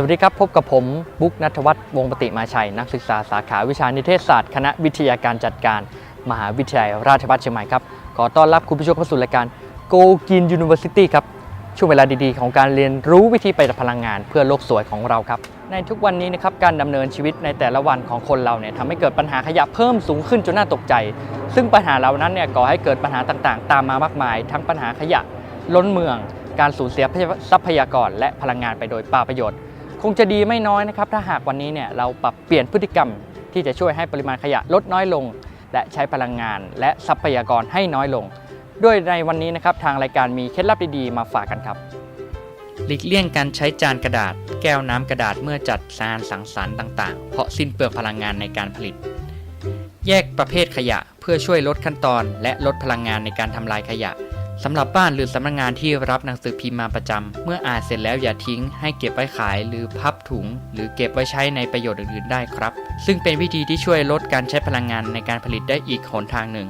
สวัสดีครับ พบกับผมบุ๊กนัทวัฒน์วงปฏิมาชัย นักศึกษาสาขาวิชานิเทศศาสตร์ คณะวิทยาการจัดการ มหาวิทยาลัยราชภัฏเชียงใหม่ครับ ขอต้อนรับคุณผู้ชมเข้าสู่รายการ Go Green University ครับ ช่วงเวลาดีๆ ของการเรียนรู้วิธีประหยัดพลังงานเพื่อโลกสวยของเราครับ ในทุกวันนี้นะครับการดำเนินชีวิตในแต่ละวันของคนเราเนี่ยทำให้เกิดปัญหาขยะเพิ่มสูงขึ้นจนน่าตกใจ ซึ่งปัญหาเหล่านั้นเนี่ยก่อให้เกิดปัญหาต่างๆ ตามมามากมาย ทั้งปัญหาขยะล้นเมือง การสูญเสียทรัพยากรและพลังงานไปโดยเปล่าประโยชน์ คงจะดีไม่น้อยนะครับ ถ้าหากวันนี้เนี่ยเราปรับเปลี่ยนพฤติกรรมที่จะช่วยให้ปริมาณขยะลดน้อยลง และใช้พลังงาน และทรัพยากรให้น้อยลง ด้วยในวันนี้นะครับทางรายการมีเคล็ดลับดีๆมาฝากกันครับ หลีกเลี่ยงการใช้จานกระดาษ แก้วน้ำกระดาษเมื่อจัดงานสังสรรค์ต่าง ๆ เพราะสิ้นเปลืองพลังงานในการผลิต แยกประเภทขยะเพื่อช่วยลดขั้นตอน และลดพลังงานในการทำลายขยะ สำหรับบ้านหรือสำนักงานที่รับหนังสือพิมพ์มาประจำ เมื่ออ่านเสร็จแล้วอย่าทิ้ง ให้เก็บไว้ขายหรือพับถุง หรือเก็บไว้ใช้ในประโยชน์อื่นๆได้ครับ ซึ่งเป็นวิธีที่ช่วยลดการใช้พลังงานในการผลิตได้อีกหนทางหนึ่ง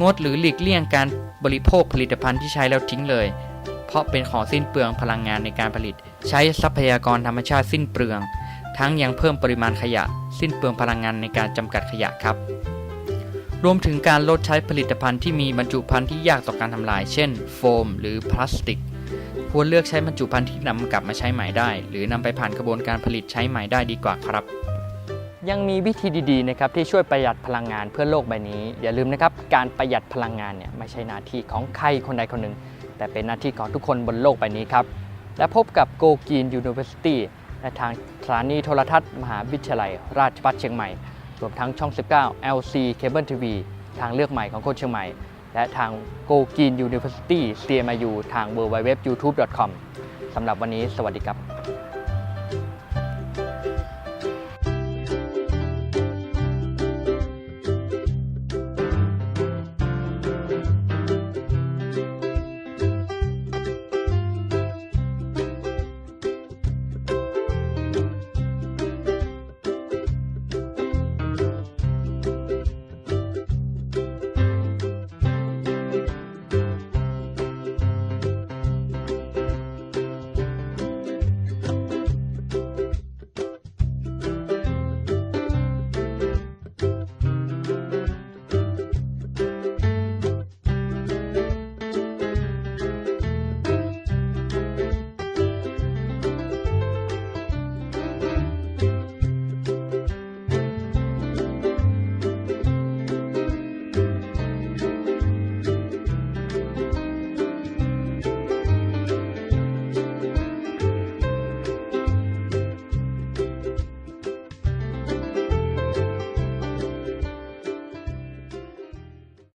งดหรือหลีกเลี่ยงการบริโภคผลิตภัณฑ์ที่ใช้แล้วทิ้งเลย เพราะเป็นของสิ้นเปลืองพลังงานในการผลิต ใช้ทรัพยากรธรรมชาติสิ้นเปลือง ทั้งยังเพิ่มปริมาณขยะ สิ้นเปลืองพลังงานในการจำกัดขยะครับ รวมถึงการลดใช้ผลิตภัณฑ์ที่มีบรรจุภัณฑ์ที่ยากต่อการทำลาย เช่น โฟม หรือพลาสติก ควรเลือกใช้บรรจุภัณฑ์ที่นำกลับมาใช้ใหม่ได้ หรือนำไปผ่านกระบวนการผลิตใช้ใหม่ได้ดีกว่าครับ ยังมีวิธีดีๆนะครับที่ช่วยประหยัดพลังงานเพื่อโลกใบนี้ อย่าลืมนะครับการประหยัดพลังงานเนี่ยไม่ใช่หน้าที่ของใครคนใดคนหนึ่ง แต่เป็นหน้าที่ของทุกคนบนโลกใบนี้ครับและพบกับ Go Green University และทางสถานีโทรทัศน์ มหาวิทยาลัย ราชภัฏเชียงใหม่ รวมทั้งช่อง 19 LC Cable TV ทางเลือกใหม่ของคนเชียงใหม่ และทาง Go Green University CMU ทาง www.youtube.com สำหรับวันนี้สวัสดีครับ